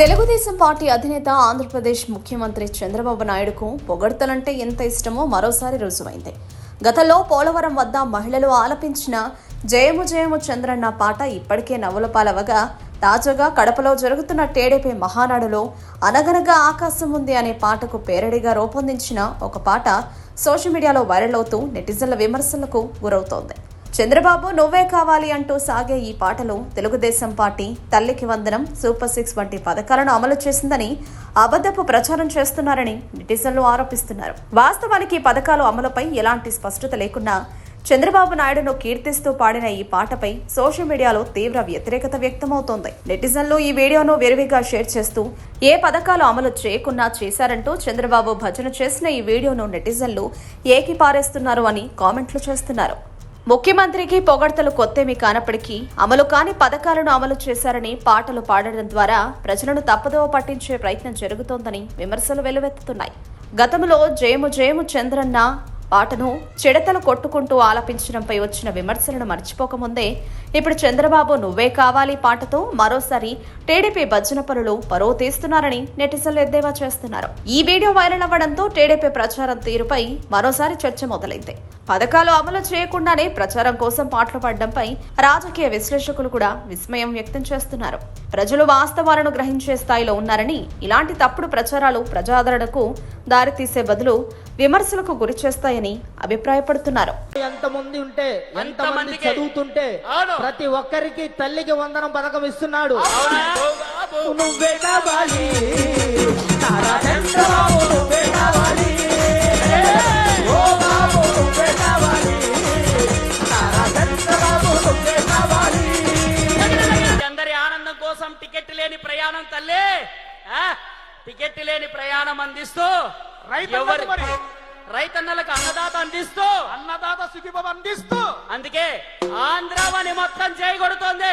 Telugu Desam party అధినేత ఆంధ్రప్రదేశ్ ముఖ్యమంత్రి చంద్రబాబు నాయుడుకు పొగడ్తలంటే ఎంత ఇష్టమో మరోసారి రుజువైంది. గతంలో పోలవరం వద్ద మహిళలు ఆలపించిన జయము జయము చంద్రన్న పాట ఇప్పటికే నవలపాలవగా తాజాగా కడపలో జరుగుతున్న టీడీపీ మహానాడులో అనగనగా ఆకాశం ఉంది అనే పాటకు పేరడిగా రూపొందించిన ఒక పాట సోషల్ మీడియాలో వైరల్ అవుతూ నెటిజన్ల విమర్శలకు గురవుతోంది. చంద్రబాబు నువ్వే కావాలి అంటూ సాగే ఈ పాటలో తెలుగుదేశం పార్టీ తల్లికి వందనం సూపర్ సిక్స్ వంటి పథకాలను అమలు చేసిందని అబద్ధపు ప్రచారం చేస్తున్నారని నెటిజన్లు ఆరోపిస్తున్నారు. వాస్తవానికి ఈ పథకాలు అమలుపై ఎలాంటి స్పష్టత లేకున్నా చంద్రబాబు నాయుడును కీర్తిస్తూ పాడిన ఈ పాటపై సోషల్ మీడియాలో తీవ్ర వ్యతిరేకత వ్యక్తమవుతోంది. నెటిజన్లు ఈ వీడియోను విరివిగా షేర్ చేస్తూ ఏ పథకాలు అమలు చేయకున్నా చేశారంటూ చంద్రబాబు భజన చేసిన ఈ వీడియోను నెటిజన్లు ఏకిపారేస్తున్నారు అని కామెంట్లు చేస్తున్నారు. ముఖ్యమంత్రికి పొగడ్తలు కొత్తేమీ కానప్పటికీ అమలు కాని పథకాలను అమలు చేశారని పాటలు పాడడం ద్వారా ప్రజలను తప్పుదోవ పట్టించే ప్రయత్నం జరుగుతోందని విమర్శలు వెల్లువెత్తుతున్నాయి గతంలో జయము జయము చంద్రన్న పాటను చెడతలు కొట్టుకుంటూ ఆలపించడంపై వచ్చిన విమర్శలను మర్చిపోకముందే ఇప్పుడు చంద్రబాబు నువ్వే కావాలి పాటతో మరోసారి టీడీపీ భజన పనులు పరువు తీస్తున్నారని నెటిజన్లు ఎద్దేవా చేస్తున్నారు. ఈ వీడియో వైరల్ అవ్వడంతో టీడీపీ ప్రచారం తీరుపై మరోసారి చర్చ మొదలైంది. పథకాలు అమలు చేయకుండానే ప్రచారం కోసం పాటలు పడడంపై రాజకీయ విశ్లేషకులు కూడా విస్మయం వ్యక్తం చేస్తున్నారు. ప్రజలు వాస్తవాలను గ్రహించే స్థాయిలో ఉన్నారని ఇలాంటి తప్పుడు ప్రచారాలు ప్రజాదరణకు దారితీసే బదులు విమర్శలకు గురి చేస్తాయని అభిప్రాయపడుతున్నారు ఎంతమంది ఉంటే ఎంతమంది. చదువుతుంటే. ప్రతి ఒక్కరికి తల్లికి వందనం పథకం ఇస్తున్నాడు లేని ప్రయాణం తల్లి? టికెట్ లేని ప్రయాణం అందిస్తూ. రైతన్నలకు అన్నదాత అందిస్తూ అన్నదాత సుఖీభం అందిస్తూ అందుకే ఆంధ్రావని మొత్తం చేయగొడుతోంది